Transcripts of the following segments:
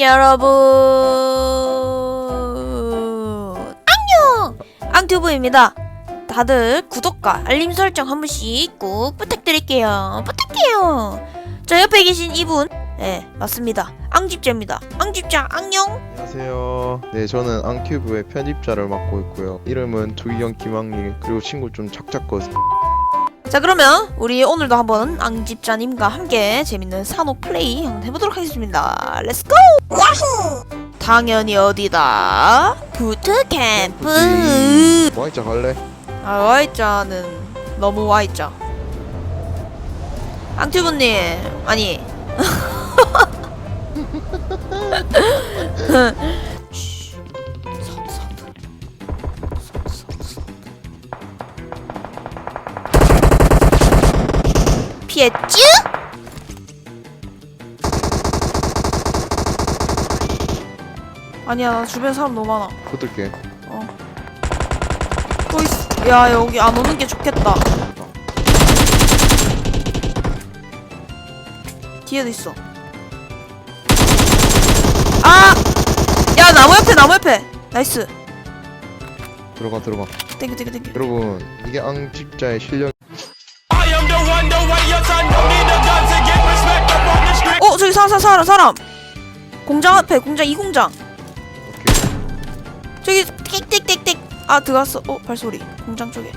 여러분! 안녕! 앙튜브입니다. 다들 구독과 알림 설정 한 번씩 꼭 부탁드릴게요. 부탁해요! 저 옆에 계신 이분? 네 맞습니다. 앙집자입니다. 앙집자 안녕! 안녕하세요. 네, 저는 앙큐브의 편집자를 맡고 있고요. 이름은 두이형 김학리 그리고 친구 좀 작작거. 자 그러면 우리 오늘도 한번 앙집자님과 함께 재밌는 산옥 플레이 한번 해보도록 하겠습니다. 렛츠고 당연히 어디다? 부트캠프. 와이자 갈래? 아 Y자는 너무 Y자. 앙튜브님 아니 피했쥬? 아니야 나 주변 사람 너무 많아 붙을게. 또 있어. 야 여기 안 오는 게 좋겠다. 뒤에도 있어. 아! 야 나무 옆에 나무 옆에. 나이스. 들어가 들어가. 땡큐 땡큐 땡큐. 여러분, 이게 앙집자의 실력. 어 저기 사람 사람 사람. 공장 앞에 공장 이 공장. 저기 띡띡띡띡. 아 들어갔어. 어 발소리. 공장 쪽에.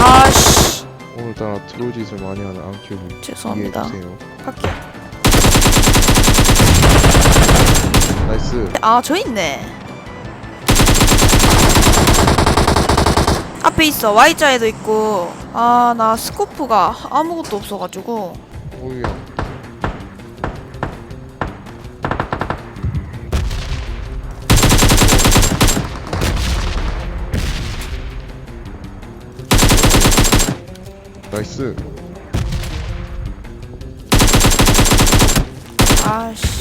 아씨. 오늘따라 트로짓을 많이 하는 앙큐브. 죄송합니다. 이해해주세요. 갈게. 나이스. 아, 저 있네. 앞에 있어. Y자에도 있고. 아, 나 스코프가 아무것도 없어가지고. 오야. 나이스. 아씨.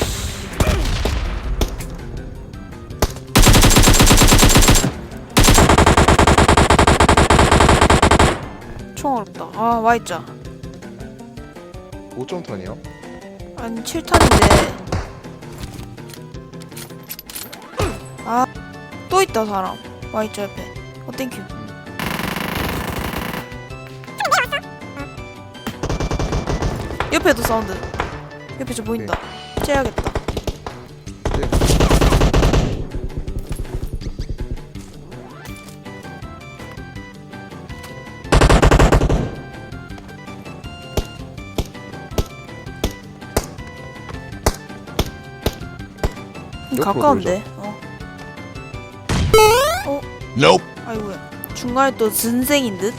총 어렵다. 아, Y자. 5점 턴이야? 아니, 7탄인데. 아, 또 있다, 사람. Y자 옆에. 어, 땡큐. 옆에도 사운드. 옆에 저 보인다. 째야겠다. 음, 옆으로 가까운데. 어. Nope. 아이고야. 중간에 또 진생인 듯.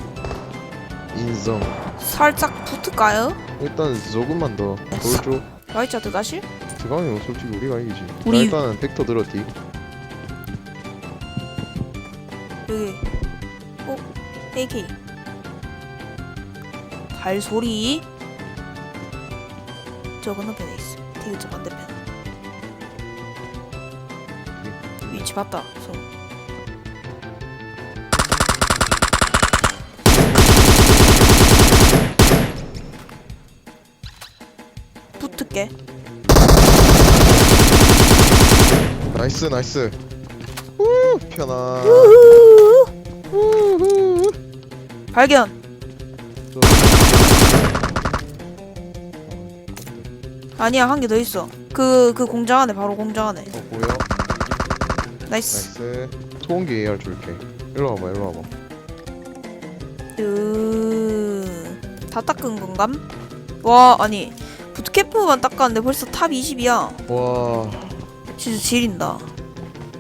인성. 살짝 붙을까요? 일단 조금만 더 보여줘. Y자 들어가실? 드강이면 솔직히 우리가 이기지. 우리- 자, 일단은 벡터 들었디. 여기. 어? AK. 발소리. 저 건너편에 있어. 되게 저 반대편. 위치 봤다. 저. 붙을게. 나이스 나이스. 우 편안. 우후. 발견. 저- 아니야 한 개 더 있어. 그 그 공장 안에 바로 공장 안에. 어 보여? 나이스. 나이스. 소음기 AR 줄게. 일로 와봐 일로 와봐. 으... 다 닦은 건감? 와 아니 부트캠프만 닦았는데 벌써 탑 20이야. 와 진짜 지린다.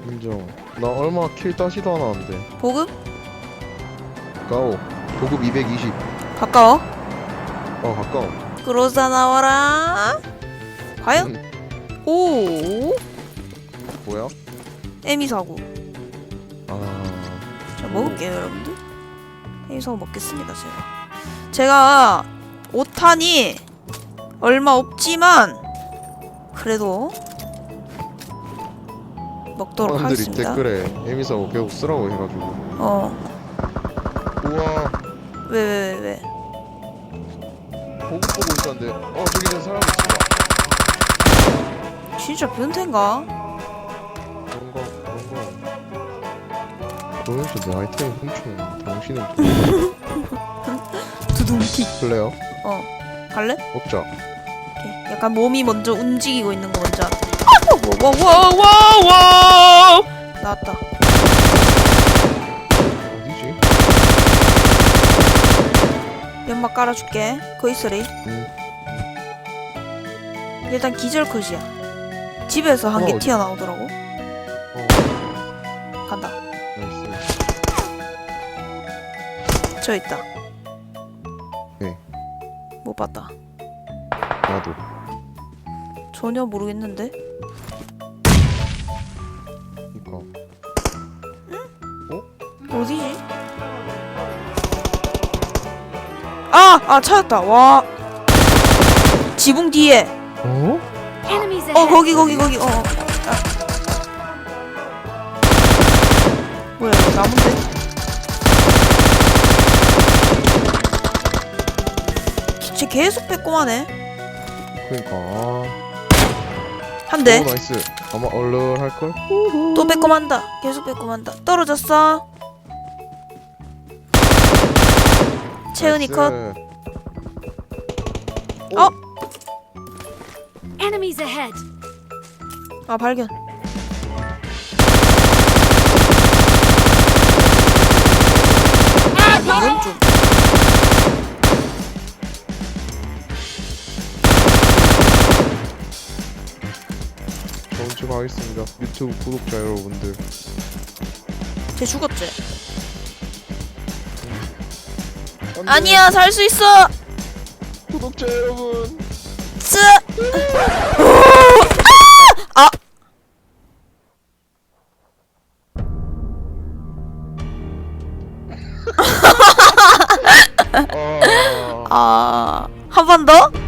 인정. 나 얼마 킬 따지도 않았는데. 보급? 가오. 보급 220. 가까워? 어 가까워. 그로자 나와라. 과연? 음, 오. 뭐야? 에미 사고. 아자 먹을게요 여러분들. 에미 사고 먹겠습니다 제가. 제가 5탄이 얼마 없지만 그래도 먹도록 사람들이 하겠습니다. 댓글에 에미사고 계속 쓰라고 해가지고 어. 우와 왜왜왜 왜? 보고 보고 있었는데 어 저기 는 사람 있어 진짜 변태인가? 그러면서 내 아이템을 훔치는 당신은 두둥킥. 플레어 어 갈래? 먹자 오케이. 약간 몸이 먼저 움직이고 있는 거 먼저. 와와와와와 나왔다. 어디지? 연막 깔아줄게. 거기 있으리. 응. 일단 기절 컷이야. 집에서 한 개 어? 튀어나오더라고. 저 있다. 네. 못 봤다. 나도 전혀 모르겠는데. 그니까 어디지? 아! 아 찾았다. 와. 지붕 뒤에. 어? 어. 거기 거기 거기. 어. 어. 아. 뭐야 이거 나무인데? 계속 빼꼼하네. 그니까 아한 대. 오 나이스 아마 얼른 할걸? 또 빼꼼한다. 계속 빼꼼한다. 떨어졌어. 채은이 컷. 어? Enemies ahead. 아 발견. 아, 좀. 좋은 척 하겠습니다 유튜브 구독자 여러분들 쟤 죽었지? 안 돼. 아니야 살 수 있어. 구독자 여러분 쓰. 아 아, 한번 더?